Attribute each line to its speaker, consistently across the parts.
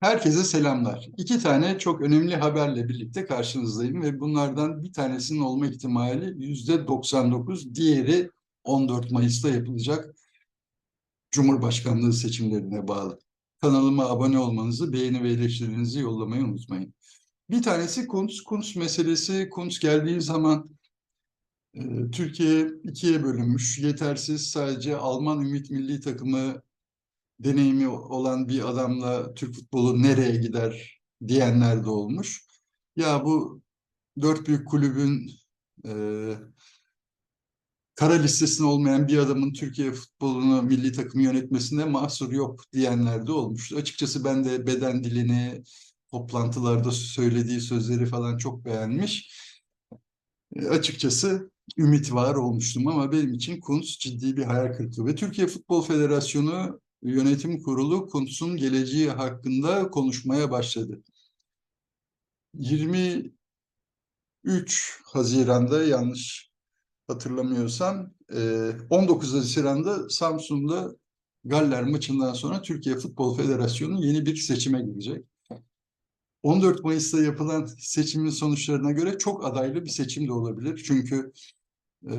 Speaker 1: Herkese selamlar. İki tane çok önemli haberle birlikte karşınızdayım ve bunlardan bir tanesinin olma ihtimali yüzde 99, diğeri 14 Mayıs'ta yapılacak Cumhurbaşkanlığı seçimlerine bağlı. Kanalıma abone olmanızı, beğeni ve eleştirinizi yollamayı unutmayın. Bir tanesi Kuntz. Kuntz meselesi. Kuntz geldiği zaman e, Türkiye ikiye bölünmüş. Yetersiz sadece Alman Ümit Milli Takımı deneyimi olan bir adamla Türk futbolu nereye gider diyenler de olmuş. Ya bu dört büyük kulübün e, kara listesinde olmayan bir adamın Türkiye futbolunu milli takımı yönetmesinde mahsur yok diyenler de olmuş. Açıkçası ben de beden dilini, toplantılarda söylediği sözleri falan çok beğenmiş. E, açıkçası ümit var olmuştum ama benim için Kuntz ciddi bir hayal kırıklığı. Ve Türkiye Futbol Federasyonu Yönetim Kurulu Kuntz'un geleceği hakkında konuşmaya başladı. 23 Haziran'da yanlış hatırlamıyorsam 19 Haziran'da Samsun'da Galler maçından sonra Türkiye Futbol Federasyonu yeni bir seçime girecek. 14 Mayıs'ta yapılan seçimin sonuçlarına göre çok adaylı bir seçim de olabilir. Çünkü e,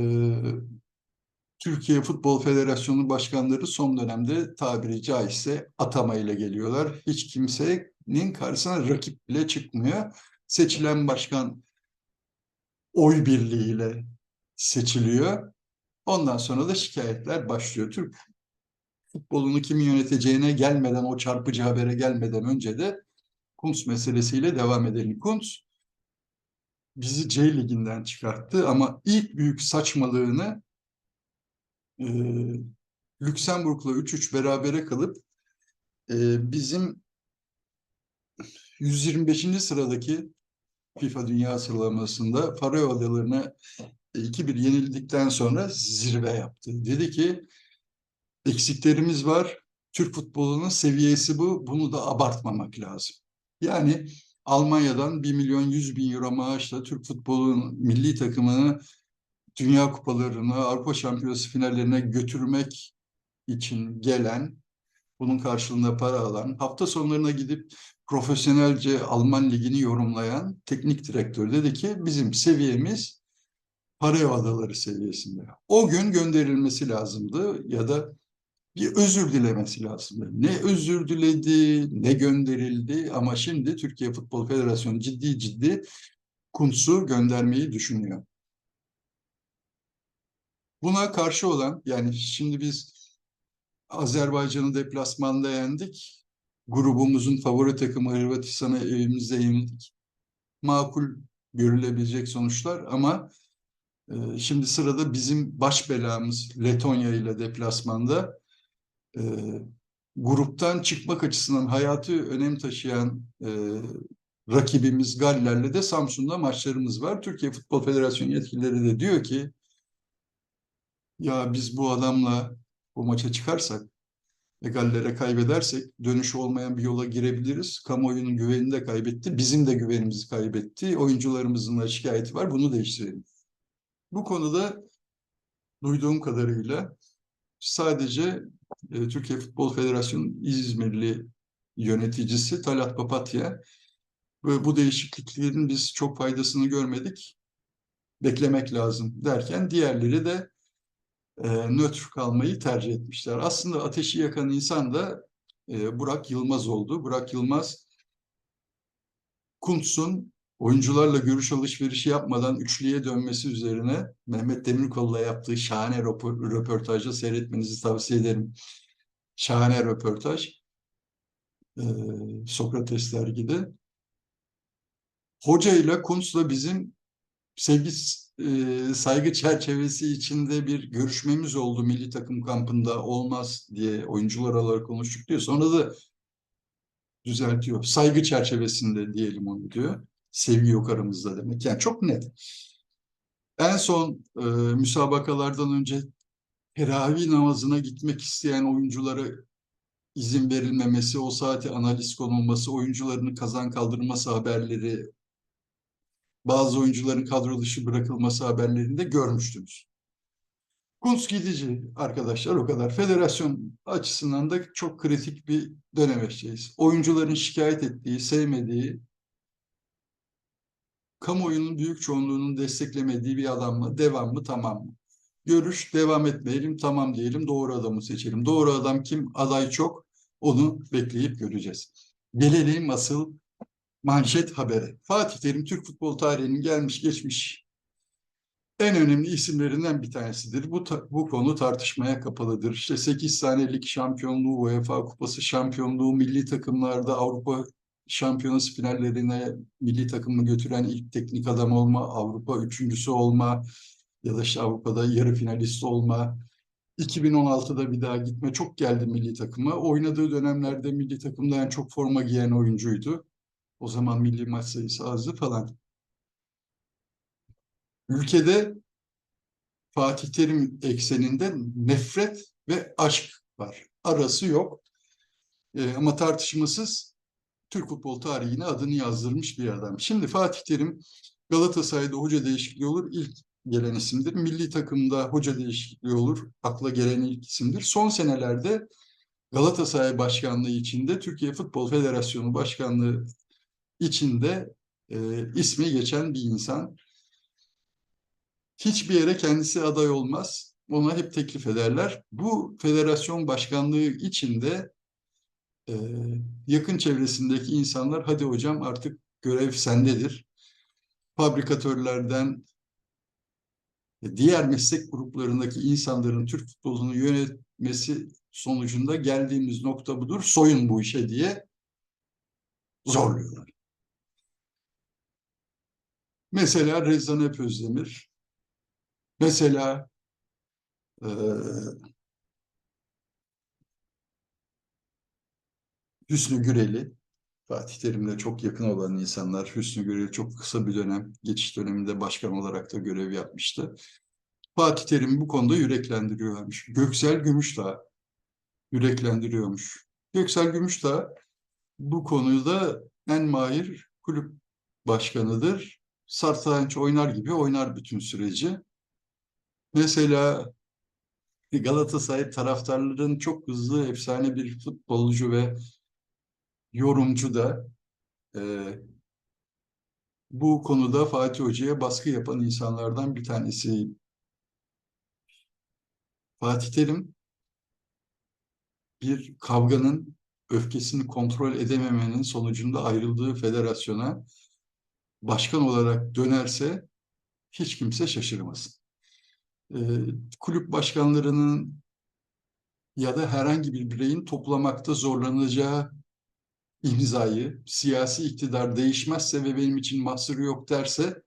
Speaker 1: Türkiye Futbol Federasyonu başkanları son dönemde tabiri caizse atamayla geliyorlar. Hiç kimsenin karşısına rakip bile çıkmıyor. Seçilen başkan oy birliğiyle seçiliyor. Ondan sonra da şikayetler başlıyor. Türk futbolunu kimin yöneteceğine gelmeden, o çarpıcı habere gelmeden önce de Kuntz meselesiyle devam edelim. Kuntz bizi C liginden çıkarttı ama ilk büyük saçmalığını e, Lüksemburg'la 3-3 berabere kalıp e, bizim 125. sıradaki FIFA Dünya Sıralaması'nda Faroe Adaları'na 2-1 yenildikten sonra zirve yaptı. Dedi ki eksiklerimiz var. Türk futbolunun seviyesi bu. Bunu da abartmamak lazım. Yani Almanya'dan 1 milyon 100 bin euro maaşla Türk futbolunun milli takımını Dünya kupalarını, Avrupa Şampiyonası finallerine götürmek için gelen, bunun karşılığında para alan, hafta sonlarına gidip profesyonelce Alman ligini yorumlayan teknik direktör dedi ki bizim seviyemiz Faroe Adaları seviyesinde. O gün gönderilmesi lazımdı ya da bir özür dilemesi lazımdı. Ne özür diledi, ne gönderildi ama şimdi Türkiye Futbol Federasyonu ciddi ciddi Kuntz'u göndermeyi düşünüyor. Buna karşı olan yani şimdi biz Azerbaycan'ı deplasmanda yendik. Grubumuzun favori takımı Hırvatistan'ı evimizde yenildik. Makul görülebilecek sonuçlar ama e, şimdi sırada bizim baş belamız Letonya ile deplasmanda e, gruptan çıkmak açısından hayatı önem taşıyan e, rakibimiz Galler'le de Samsun'da maçlarımız var. Türkiye Futbol Federasyonu yetkilileri de diyor ki ya biz bu adamla bu maça çıkarsak egallere kaybedersek dönüşü olmayan bir yola girebiliriz. Kamuoyunun güvenini de kaybetti. Bizim de güvenimizi kaybetti. Oyuncularımızın da şikayeti var. Bunu değiştirelim. Bu konuda duyduğum kadarıyla sadece e, Türkiye Futbol Federasyonu İzmirli yöneticisi Talat Papatya ve bu değişikliklerin biz çok faydasını görmedik. Beklemek lazım derken diğerleri de e, nötr kalmayı tercih etmişler. Aslında ateşi yakan insan da e, Burak Yılmaz oldu. Burak Yılmaz Kuntz'un oyuncularla görüş alışverişi yapmadan üçlüye dönmesi üzerine Mehmet Demirkol'la yaptığı şahane röportajı seyretmenizi tavsiye ederim. Şahane röportaj. Ee, Sokrates dergide. Hoca ile Kuntz'la bizim sevgi e, saygı çerçevesi içinde bir görüşmemiz oldu milli takım kampında olmaz diye oyuncular olarak konuştuk diyor. Sonra da düzeltiyor. Saygı çerçevesinde diyelim onu diyor. Sevgi yok aramızda demek. Yani çok net. En son e, müsabakalardan önce teravih namazına gitmek isteyen oyunculara izin verilmemesi, o saate analiz konulması, oyuncularını kazan kaldırması haberleri bazı oyuncuların kadro dışı bırakılması haberlerinde görmüştünüz. Kuntz gidici arkadaşlar o kadar. Federasyon açısından da çok kritik bir dönemeçteyiz. Oyuncuların şikayet ettiği, sevmediği, kamuoyunun büyük çoğunluğunun desteklemediği bir adam mı? Devam mı? Tamam mı? Görüş devam etmeyelim, tamam diyelim, doğru adamı seçelim. Doğru adam kim? Aday çok. Onu bekleyip göreceğiz. Gelelim asıl manşet habere. Fatih Terim Türk futbol tarihinin gelmiş geçmiş en önemli isimlerinden bir tanesidir. Bu, bu konu tartışmaya kapalıdır. İşte 8 senelik şampiyonluğu, UEFA Kupası şampiyonluğu, milli takımlarda Avrupa Şampiyonası finallerine milli takımı götüren ilk teknik adam olma, Avrupa üçüncüsü olma ya da işte Avrupa'da yarı finalist olma, 2016'da bir daha gitme çok geldi milli takıma. Oynadığı dönemlerde milli takımda en çok forma giyen oyuncuydu. O zaman milli maç sayısı azdı falan. Ülkede Fatih Terim ekseninde nefret ve aşk var. Arası yok. E, ama tartışmasız Türk futbol tarihine adını yazdırmış bir adam. Şimdi Fatih Terim Galatasaray'da hoca değişikliği olur. İlk gelen isimdir. Milli takımda hoca değişikliği olur. Akla gelen ilk isimdir. Son senelerde Galatasaray Başkanlığı içinde Türkiye Futbol Federasyonu Başkanlığı içinde e, ismi geçen bir insan. Hiçbir yere kendisi aday olmaz. Ona hep teklif ederler. Bu federasyon başkanlığı içinde e, yakın çevresindeki insanlar hadi hocam artık görev sendedir. Fabrikatörlerden diğer meslek gruplarındaki insanların Türk futbolunu yönetmesi sonucunda geldiğimiz nokta budur. Soyun bu işe diye zorluyorlar. Mesela Rezan Hep Özdemir, mesela e, Hüsnü Güreli, Fatih Terim'le çok yakın olan insanlar. Hüsnü Güreli çok kısa bir dönem, geçiş döneminde başkan olarak da görev yapmıştı. Fatih Terim bu konuda yüreklendiriyormuş. Göksel Gümüşdağ yüreklendiriyormuş. Göksel Gümüşdağ bu konuda en mahir kulüp başkanıdır. Sarsayanç oynar gibi oynar bütün süreci. Mesela Galatasaray taraftarların çok hızlı, efsane bir futbolcu ve yorumcu da e, bu konuda Fatih Hoca'ya baskı yapan insanlardan bir tanesi. Fatih Terim bir kavganın öfkesini kontrol edememenin sonucunda ayrıldığı federasyona başkan olarak dönerse hiç kimse şaşırmasın. Ee, kulüp başkanlarının ya da herhangi bir bireyin toplamakta zorlanacağı imzayı, siyasi iktidar değişmezse ve benim için mahsuru yok derse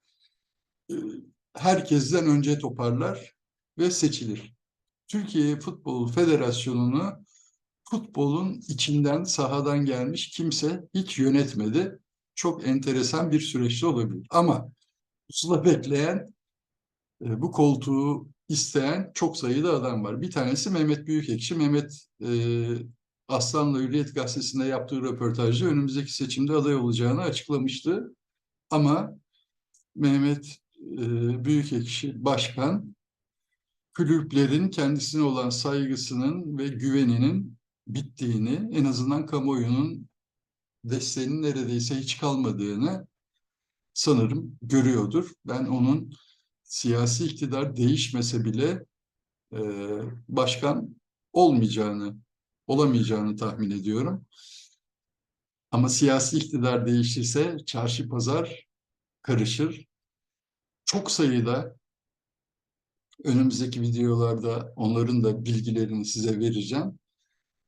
Speaker 1: e, herkesten önce toparlar ve seçilir. Türkiye Futbol Federasyonu'nu futbolun içinden, sahadan gelmiş kimse hiç yönetmedi. Çok enteresan bir süreçte olabilir. Ama pusula bekleyen, e, bu koltuğu isteyen çok sayıda adam var. Bir tanesi Mehmet Büyükekşi. Mehmet e, Aslan'la Hürriyet Gazetesi'nde yaptığı röportajda önümüzdeki seçimde aday olacağını açıklamıştı. Ama Mehmet e, Büyükekşi Başkan kulüplerin kendisine olan saygısının ve güveninin bittiğini, en azından kamuoyunun desteğinin neredeyse hiç kalmadığını sanırım görüyordur. Ben onun siyasi iktidar değişmese bile e, başkan olmayacağını, olamayacağını tahmin ediyorum. Ama siyasi iktidar değişirse çarşı pazar karışır. Çok sayıda önümüzdeki videolarda onların da bilgilerini size vereceğim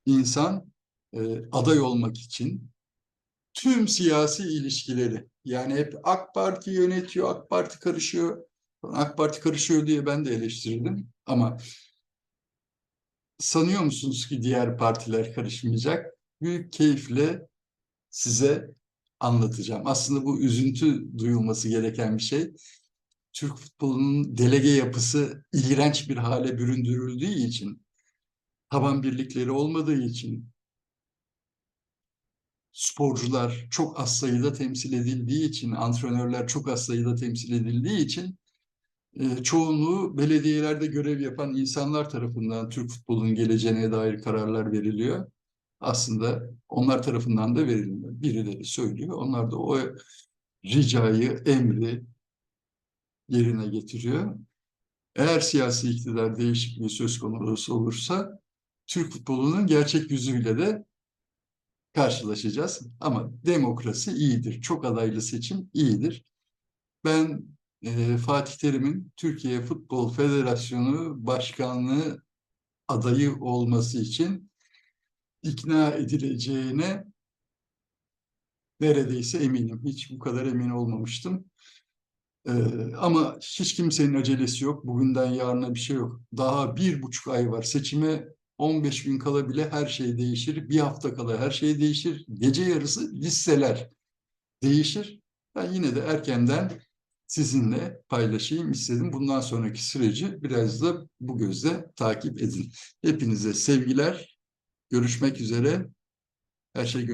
Speaker 1: insan e, aday olmak için tüm siyasi ilişkileri yani hep AK Parti yönetiyor, AK Parti karışıyor. AK Parti karışıyor diye ben de eleştirdim ama sanıyor musunuz ki diğer partiler karışmayacak? Büyük keyifle size anlatacağım. Aslında bu üzüntü duyulması gereken bir şey. Türk futbolunun delege yapısı iğrenç bir hale büründürüldüğü için taban birlikleri olmadığı için sporcular çok az sayıda temsil edildiği için, antrenörler çok az sayıda temsil edildiği için e, çoğunluğu belediyelerde görev yapan insanlar tarafından Türk futbolunun geleceğine dair kararlar veriliyor. Aslında onlar tarafından da verilmiyor. Birileri söylüyor. Onlar da o ricayı, emri yerine getiriyor. Eğer siyasi iktidar değişikliği söz konusu olursa Türk futbolunun gerçek yüzüyle de karşılaşacağız. Ama demokrasi iyidir. Çok adaylı seçim iyidir. Ben e, Fatih Terim'in Türkiye Futbol Federasyonu Başkanlığı adayı olması için ikna edileceğine neredeyse eminim. Hiç bu kadar emin olmamıştım. Ee, ama hiç kimsenin acelesi yok. Bugünden yarına bir şey yok. Daha bir buçuk ay var. Seçime 15 gün kala bile her şey değişir. Bir hafta kala her şey değişir. Gece yarısı listeler değişir. Ben yine de erkenden sizinle paylaşayım istedim. Bundan sonraki süreci biraz da bu gözle takip edin. Hepinize sevgiler. Görüşmek üzere. Her şey